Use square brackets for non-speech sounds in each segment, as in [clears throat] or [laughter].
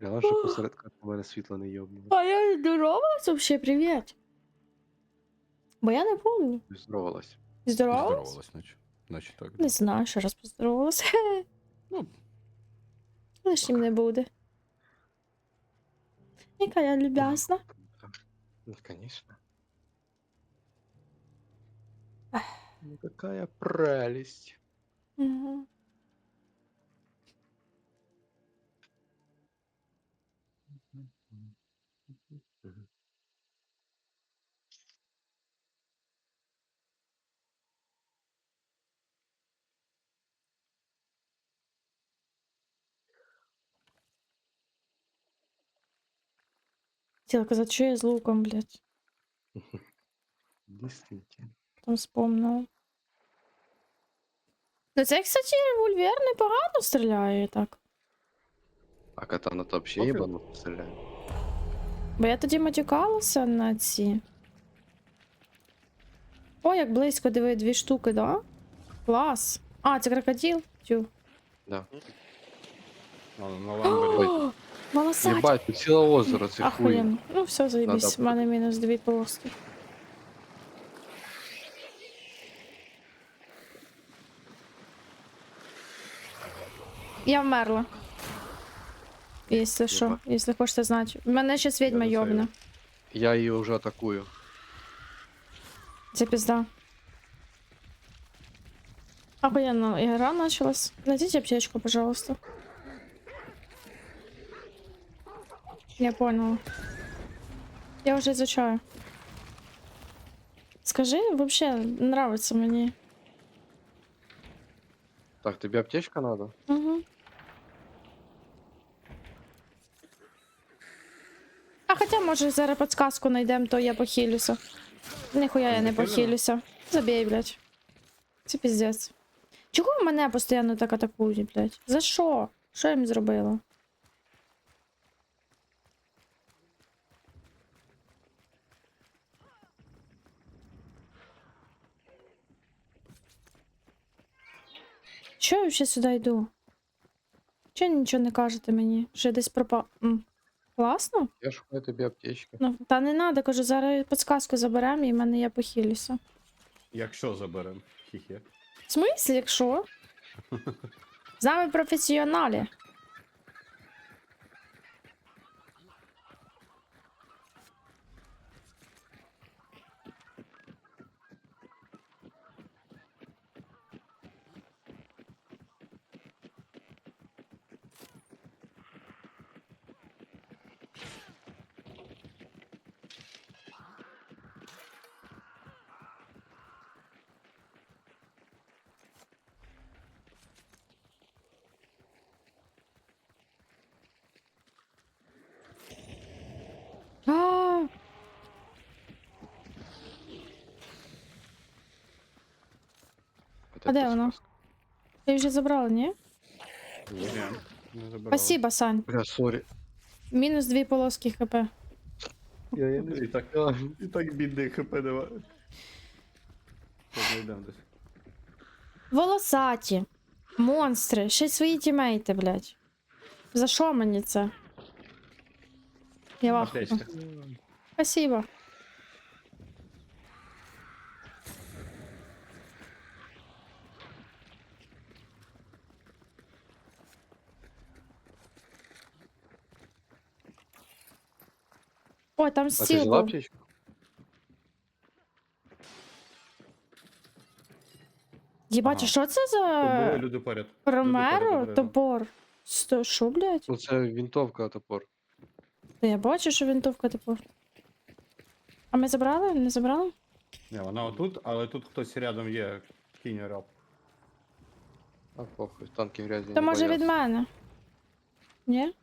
Гляла, що посеред карти у мене світло не йобнуло. А я здоровалась вообще, привіт. Бо я не помню. Здоровалась. Здоровалась? Здоровалась, наче. Наче так. да. Не знаю, ще раз поздоровалась. Ну, Лишнім не буде. Яка я люб'язна. Ну, конечно. Ну, какая прелесть. Мгм. Хотіла казати, що я з луком, блядь. [laughs] Действительно. Там вспомнила. Ну це, кстати, револьвер непогано стріляє так. А катана то вообще Окей. ебанут стреляет. Бо я тоді матюкалася на ці. О, як близько диви дві штуки, да? Клас. А, це крокодил? Тю. Да. на, на ламбері. О, Волосаті. Ебать, тут ціле озеро, це хуй. Ну все. Надо У мене мінус дві полоски. Я вмерла. Якщо що, Єба. якщо хочете знати. Мене щас відьма не знаю. йобне. Я її вже атакую. Це пізда. Охуенно, игра началась. Найдите аптечку, пожалуйста. Я поняла. Я уже изучаю. Скажи, вообще нравится мне. Так, тобі аптечка надо? Угу. Може, зараз подсказку знайдемо, то я похилюся. Ніхуя я не похилюся. Забей, блядь. Це піздець. Чого мене постійно так атакують, блядь? За що? Що я їм зробила? Чого я ще сюди йду? Чого нічого не кажете мені? Що я десь пропав. М. Класно? Я шукаю тобі аптечки. Ну, та не треба, кажу, зараз підсказку заберемо і в мене я похилюся. Якщо заберемо. Хі-хі. В смислі, якщо? [laughs] З нами професіоналі. А, От А де вона? ти вже забрала, ні? Ні, не забирав. Спасибо, Сань. Бля, сорі. Мінус дві полоски хп. Я, я І так, і так бідний хп давай. Знайдемо десь. Волосаті. Монстри. Ще й свої тімейти, блядь. За що мені це? Я вахую. Спасибо. Ой, там А ти стіл взяла був. аптечку? Єбать, а Ага. що це за люди поряд. Ромеро? Топор? Сто, що, блядь? Ну це винтовка топор. Та я бачу, що винтовка топор. А ми забрали? Не забрали? Ні, вона отут, але тут хтось рядом є. Кінь раб. А похуй, танки грязні. То не може від бояться. мене. Ні?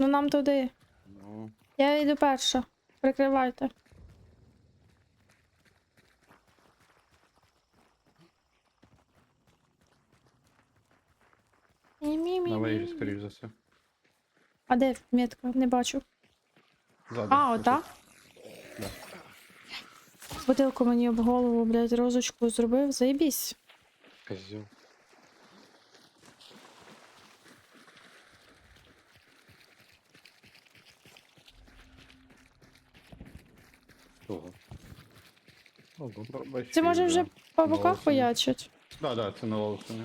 Ну нам туди. Ну, Я йду перша. Прикривайте. на вежі, скоріш за все. А де метка? Не бачу. Ззаду. А, ота? Да. бутилку мені об голову, блядь, розочку зробив, заєбісь. Козел. Ого. Це може вже по боках Волосами. поячать. Да, да, це на волосині.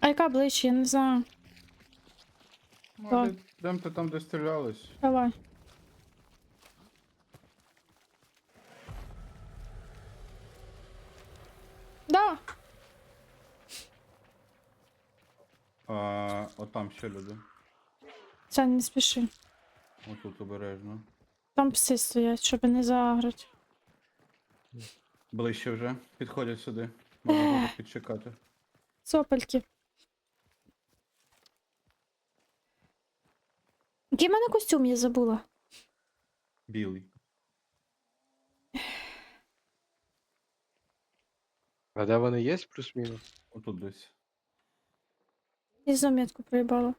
А яка ближче, я не знаю. Може, йдемте там, де стрілялись. Давай. Да. А, от там ще люди. Сань, не спіши. Отут обережно. Там пси стоять, щоб не заграти. Ближче вже. Підходять сюди. Можна буде підчекати. Сопельки. Який в мене костюм я забула? Білий. А де вони є плюс-мінус? Отут десь. Я знову метку проїбала.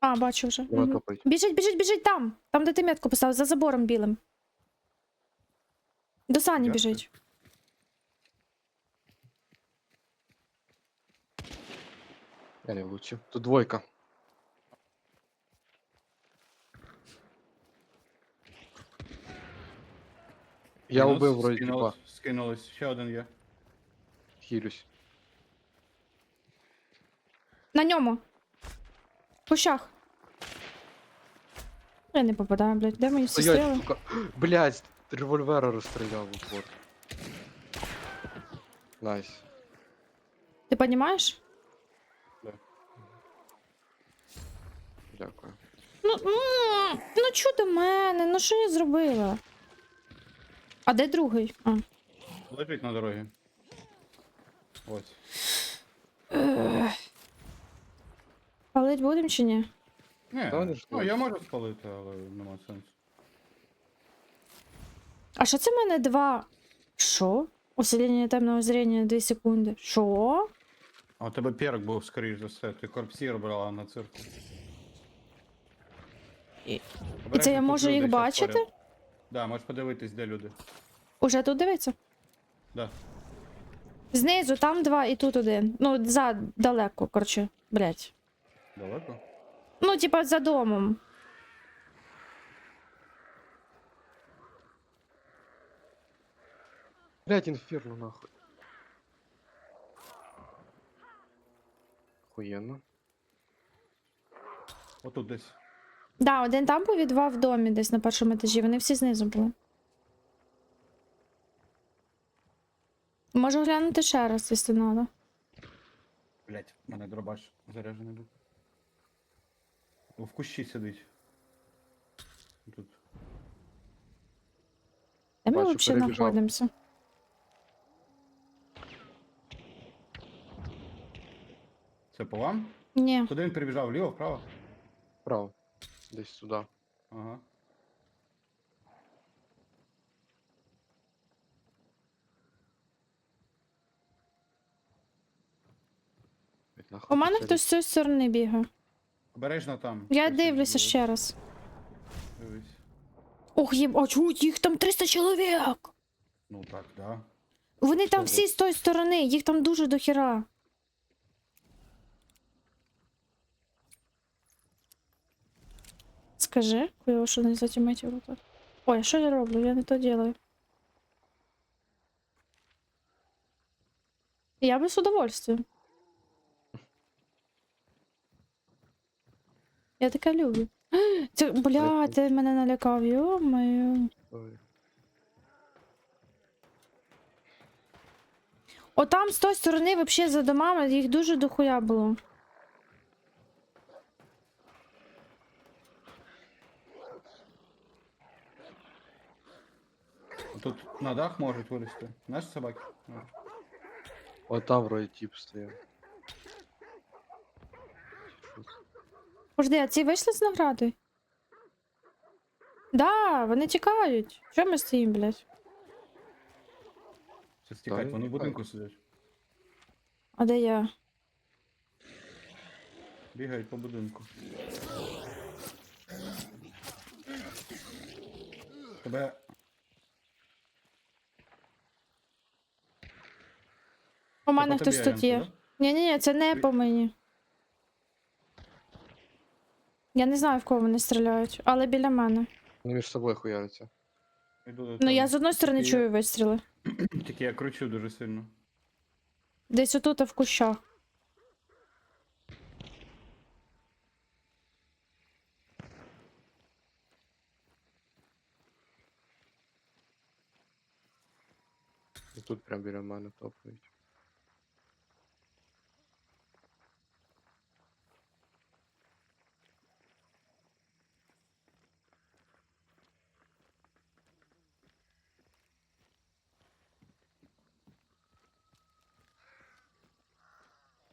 А, бачу вже. Давай Мгм. топай. Біжить, біжить, біжить там. Там, де ти метку поставив, за забором білим. До Сані Дякую. біжить. Я не влучив. Тут двойка. Я Мінус, убив вроді типа. скинулось, Скинулось. Ще один є. Хілюсь. На ньому. В кущах. Я не попадаю, блядь. Де мої всі стріли? сука. Блять, револьвера розстріляв в упор. Найс. Ти понімаєш? Дякую. Ну, м, ну чо до мене? Ну що я зробила? А де другий? А. Лежить на дорозі. Ось. Палить будемо чи ні? Ні, Та вони ж ну я можу спалити, але нема сенсу. А що це в мене два. Що? Усилення темного зрення 2 секунди. Що? А у тебе перк був, скоріш за все. Ти корпсір брала на цирку. І- Обережно, це я тут можу люди їх щас бачити? поряд. Да, можеш подивитись, де люди. Уже тут дивиться? Да. Знизу, там два і тут один. Ну, за далеко, коротше, блять. Далеко? Ну, типа, за домом. Блять, інферно нахуй. Охуєнно. Отут десь. Да, один там був і два в домі, десь на першому етажі. Вони всі знизу були. Можу глянути ще раз, якщо надо. Блять, мене дробаш заряджений був. В кущі сидить. Тут. Де ми Бачу, взагалі перебіжав. знаходимося? Це по вам? Ні. Туди він перебіжав вліво, вправо? Право. Десь сюди. Ага. Блядь, нахуй У мене це хтось з цієї сторони бігає. Обережно там. Я дивлюся ще раз. Дивись. Ох, їм, а чого їх там 300 чоловік! Ну так, да. Вони там всі з тої сторони, їх там дуже дохіра. Скажи, хуйово, що не затіматів тут. Ой, а що я роблю? Я не то делаю. Я би з удовольствием. Я таке люблю. [gasps] Це, бля, ти мене налякав, йо-моє. Ой. Отам з тої сторони, вообще за домами, їх дуже дохуя було. Тут на дах можуть вилізти. Наші собаки? От там вроді тип стояв. Що це? Пожди, а ці вийшли з наградою? Да, вони тікають. Що ми стоїмо, блядь? Це стікать, вони в будинку сидять. А де я? Бігають по будинку. Тебе У мене по тобі, хтось тут є. Янко, Ні, ні, ні, це не по мені. Я не знаю, в кого вони стріляють, але біля мене. Вони між собою? До Ну я з одної сторони Тільки- чую вистріли. [clears throat] Тільки я кручу дуже сильно. Десь отут в кущах. І тут прям біля мене топають.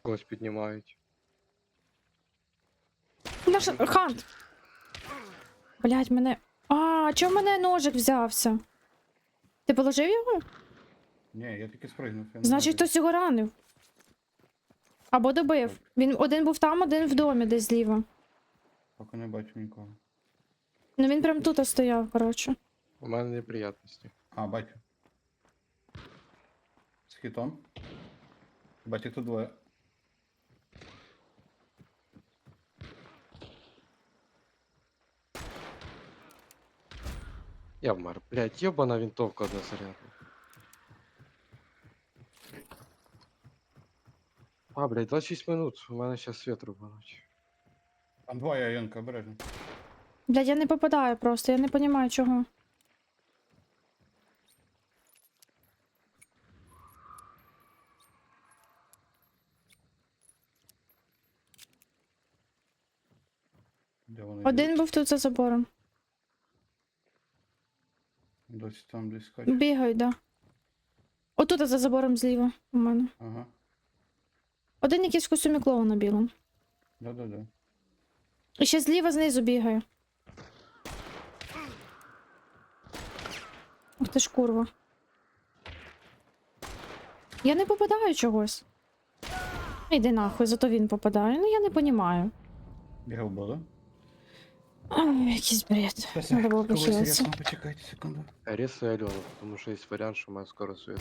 Когось піднімають. Наш хант. Блять, мене. А, чого в мене ножик взявся? Ти положив його? Ні, я тільки спригнув. я не Значить, знаю, хтось його ранив. Або добив. Він один був там, один в домі десь зліва. Поки не бачу нікого. Ну він прям тут стояв, коротше. У мене неприятності. А, бачу. З хітом. Бачу, тут двоє. Я вмер. Блять, йобана винтовка одна зарядна. А, блядь, 26 минут. У мене зараз світ рубануть. Там двоє, Янка, обережно. Блядь, я не попадаю просто, я не розумію чого. Де вони? Один був тут за забором. Досі там десь скачуть. Бігають, да. Отут за забором зліва у мене. Ага. Один якийсь в костюмі клоуна білому. Да-да-да. І ще зліва знизу бігає. Ух ти ж курва. Я не попадаю чогось. Іди нахуй, зато він попадає. Ну я не понімаю. Бігав було. Ай, якийсь бред. Треба було похилитися. почекайте секунду. Рез і Альону, тому що є варіант, що у мене скоро світ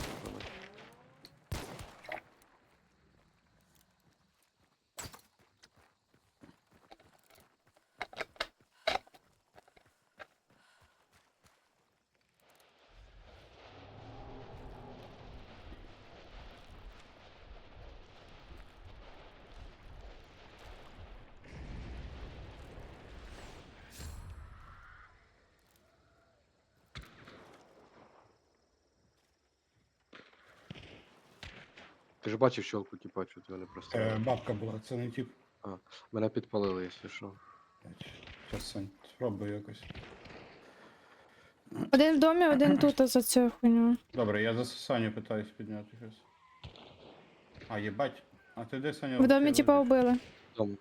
Ти ж бачив щелку, типа, що ти не просто. Е, бабка була, це не тип. Мене підпалили, якщо що. Зараз Сань, спробую якось. Один в домі, один тут за цю хуйню. Добре, я за Саню питаюсь підняти щось. А, їбать. А ти де Саня? В домі типа убили. Дом.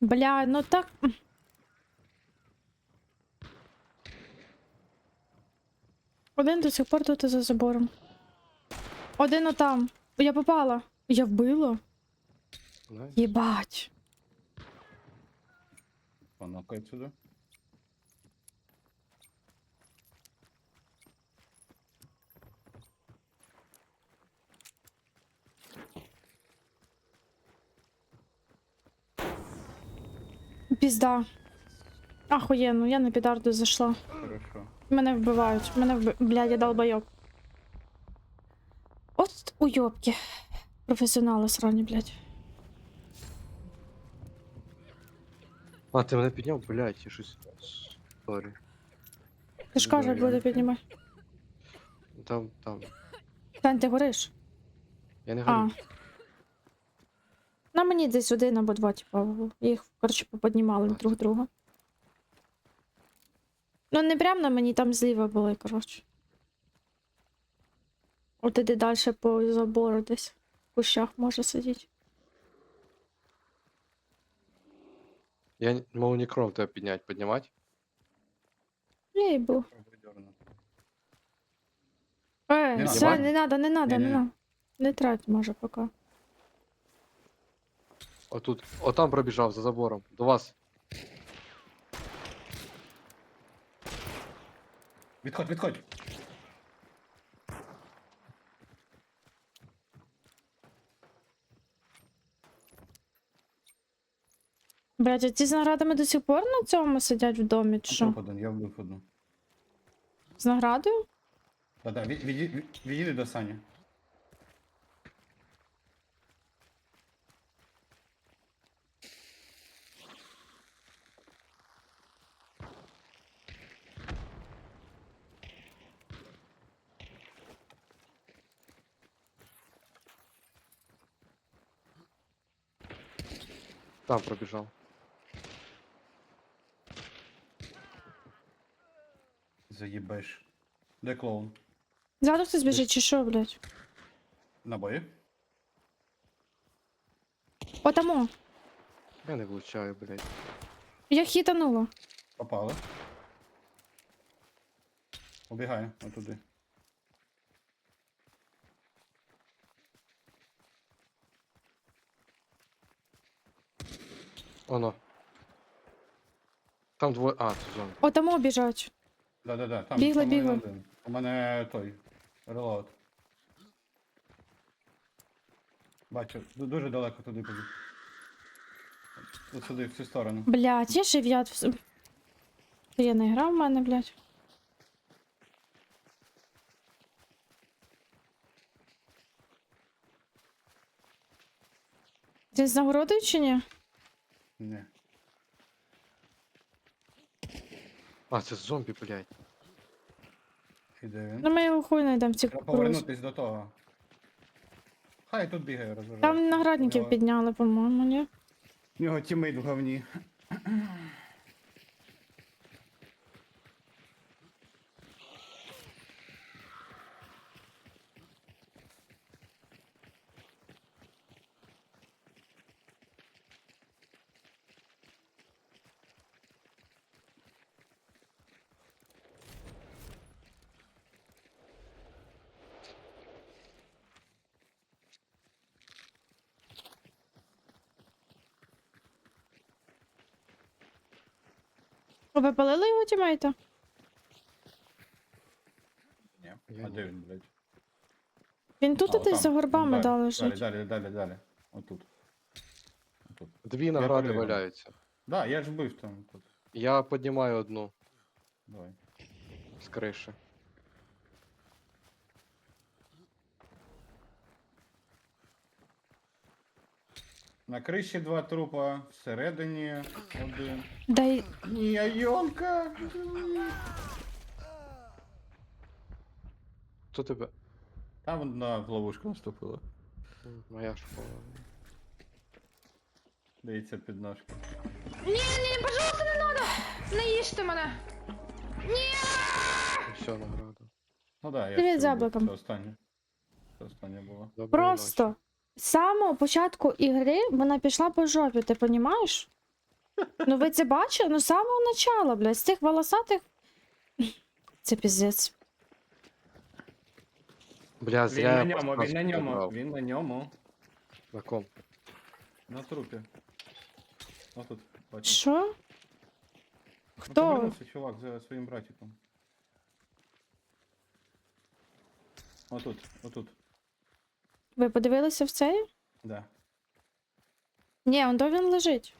Бля, ну так. Один до сих пор тут за забором. Один отам. Я попала. Я вбила. Єбать. Понокай сюди. Пізда. Ахуєнно, я на підарду зайшла. Хорошо. Мене вбивають. Мене вб... Бля, я долбойоб. От уйобки. Професіонали срані, блядь. А, ти мене підняв, блядь, я щось. Сорі. Ти ж кажеш, буде піднімати. Там, там. Тань, ти гориш? Я не А. На мені десь один або два, типа, їх, коротше, поподнімали друг друга. Ну, не прям на мені, там зліва були, коротше. От іди далі по забору десь. В кущах може сидіти. Я не кров тебе підняти, піднімати. Ей, бу. Пробуй дернути. Е, Не все, надо. не надо, не надо, не Не-не. надо. Не трать, може, поки. Отут. Отам пробіжав за забором. До вас. Відходь, відходь. Блядь, а ті з наградами до сих пор на цьому сидять в домі, чи що? труп один, я вбив одну. З наградою? Та-да, від- від'ї- від- відійди до Сані. Там пробіжав. Заїбеш. Де клоун? Ззаду хтось біжить, чи що, блядь? Набої? Отамо. Я не влучаю, блядь. Я хітанула. Попали. Убігає отуди. Оно. Там двоє. А, це зона. Отамо біжать. Да-да-да, там. Бігли, там бігли. один. У мене той. Релоад. Бачу, ду- дуже далеко туди побіг. От сюди, в цю сторону. Блядь, я жив'ят. в... Я не грав в мене, блядь. Ти з нагородою чи ні? Ні. А, це зомбі, блядь. Іде він. Ну ми його хуй знайдемо в цих Треба повернутись до того. Хай тут бігає, розважає. Там наградників підняли, по-моєму, ні? У нього тімейт в говні. Ви палили його тімейта? Ні. А де він, блядь? Він тут А, десь отам. за горбами Далі, дали Далі, лежить. далі, далі, далі. Отут. Отут. Дві награди перевірив. валяються. Да, я ж бив там тут. Я піднімаю одну Давай. з криші. На криші два трупа, всередині один. Дай. Ні, Йонка! Хто тебе? Там одна в ловушку наступила. М, Моя школа. Дивіться під ножки. Ні, ні, пожалуйста, не надо! Не їжте мене! Все, награда. Ну да, я Привіт, ще з вбив. яблуком. Це останнє. Це останнє було. Доброї Просто ночі. З самого початку ігри вона пішла по жопі, ти понімаєш? Ну ви це бачили? Ну з самого начала, блядь, з тих волосатих. Це піздець. Бля, Він зря на я ньому, він на ньому, він на ньому. На ком? На трупі. Отут, бачиш. Що? Ну, Хто? повернувся чувак за своїм братиком. Отут, отут. Ви подивилися в цей? Да. Ні, он до він лежить.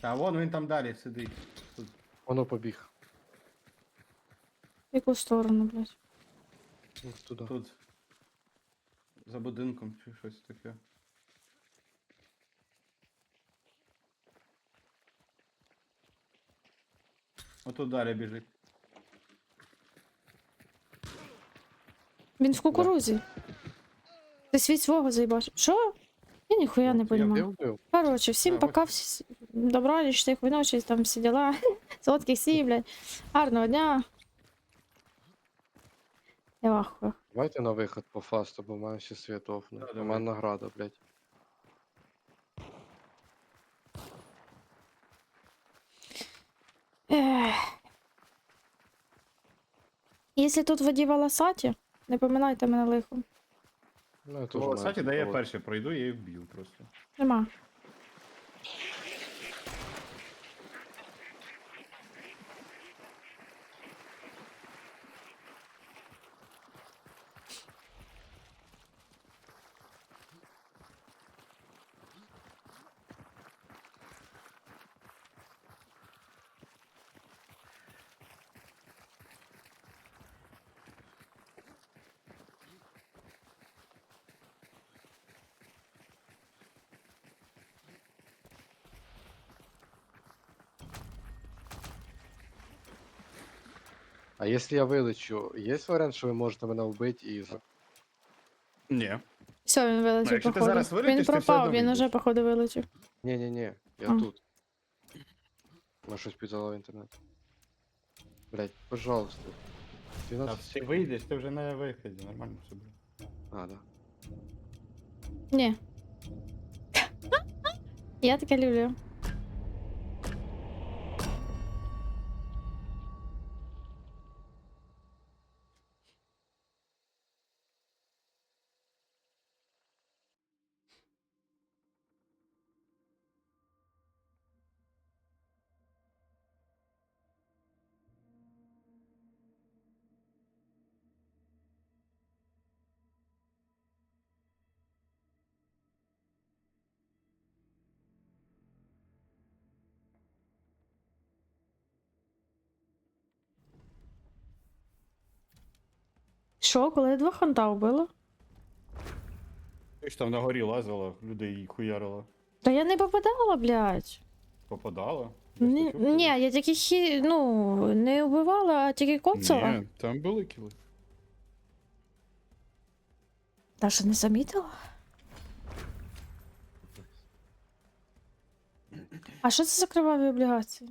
Та вон він там далі сидить. Тут. Воно побіг. В яку сторону, блядь? Ну, Туди. Тут. За будинком чи щось таке. Отут далі біжить. Він в кукурузі. Ти свій свого заїбаш. Що? Я ніхуя не розумію. вбив, вбив. Короче, всім пока, всі... добраніч, тихої ночі, там всі діла. [laughs] Солодких сій, блядь. Гарного дня. Я в ахуї. Давайте на виход по фасту, бо в мене ще світ офне. Да, У мене награда, блядь. Ех. Якщо тут воді волосаті, не поминайте мене лихом. Ну, я теж кстати, маю де я перший пройду, я їх вб'ю просто. Нема. А якщо я вилечу, є варіант, що ви можете мене вбити і. за- Ні. Все, він вилетів, якщо ти походу. зараз Він вилетиш, ти все пропав, одно він вийдеш. уже, походу, вилетів. Ні-ні-ні, я А. тут. На щось підзало інтернет. Блять, пожалуйста. А 12 ти вийдеш, ти вже на виході, нормально все буде. А, да. Ні. [laughs] Я таке люблю. Що, коли я двох ханта вбила? Ти ж там на горі лазила, людей хуярила. Та я не попадала, блядь. Попадала? Я ж Ні, ні, я тільки хі... ну, не вбивала, а тільки коцала. Ні, там були кіли. Та що не замітила? А що це за криваві облігації?